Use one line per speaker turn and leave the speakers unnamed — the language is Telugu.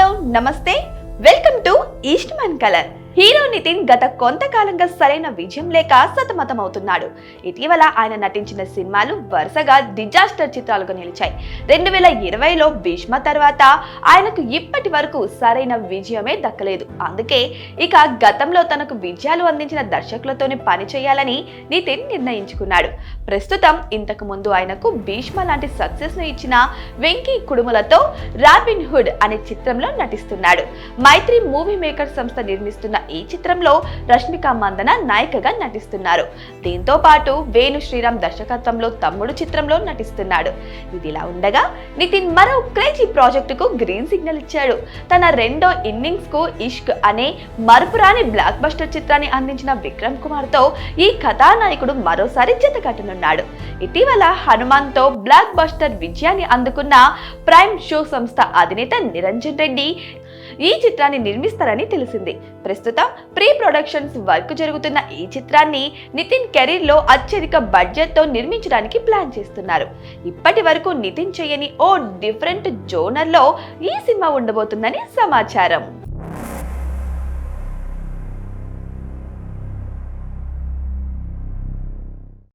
Hello namaste. Welcome to Eastman colour. Hero Nithin గత కొంతకాలంగా సరైన విజయం లేక సతమతమవుతున్నాడు. ఇటీవల ఆయన నటించిన సినిమాలు వరుసగా డిజాస్టర్ చిత్రాలుగా నిలిచాయి. రెండు వేల ఇరవైలో భీష్మ తర్వాత ఆయనకు ఇప్పటి వరకు సరైన విజయమే దక్కలేదు. అందుకే ఇక గతంలో తనకు విజయాలు అందించిన దర్శకులతోనే పని చేయాలని నితిన్ నిర్ణయించుకున్నాడు. ప్రస్తుతం ఇంతకు ముందు ఆయనకు భీష్మ లాంటి సక్సెస్ను ఇచ్చిన వెంకీ కుడుములతో రాబిన్ హుడ్ అనే చిత్రంలో నటిస్తున్నాడు. మైత్రి మూవీ మేకర్ సంస్థ నిర్మిస్తున్న ఈ చిత్రంలో రష్మిక మందన నాయికగా నటిస్తున్నారు. దీంతో పాటు వేణు శ్రీరామ్ దర్శకత్వంలో తమ్ముడు చిత్రంలో నటిస్తున్నాడు. ఇదిలా ఉండగా నితిన్ మరో క్రేజీ ప్రాజెక్టుకు గ్రీన్ సిగ్నల్ ఇచ్చాడు. తన రెండో ఇన్నింగ్స్కు ఇష్క్ అనే మరుపురాని బ్లాక్ బస్టర్ చిత్రాన్ని అందించిన విక్రమ్ కుమార్తో ఈ కథానాయకుడు మరోసారి జత కట్టనున్నాడు. ఇటీవల హనుమాన్తో బ్లాక్ బస్టర్ విజయాన్ని అందుకున్న ప్రైమ్ షో సంస్థ అధినేత నిరంజన్ రెడ్డి ఈ చిత్రాన్ని నిర్మిస్తారని తెలిసింది. ప్రస్తుతం ప్రీ ప్రొడక్షన్స్ వర్క్ జరుగుతున్న ఈ చిత్రాన్ని నితిన్ కెరీర్లో అత్యధిక బడ్జెట్తో నిర్మించడానికి ప్లాన్ చేస్తున్నారు. ఇప్పటి వరకు నితిన్ చేయని ఓ డిఫరెంట్ జోనర్లో ఈ సినిమా ఉండబోతుందని సమాచారం.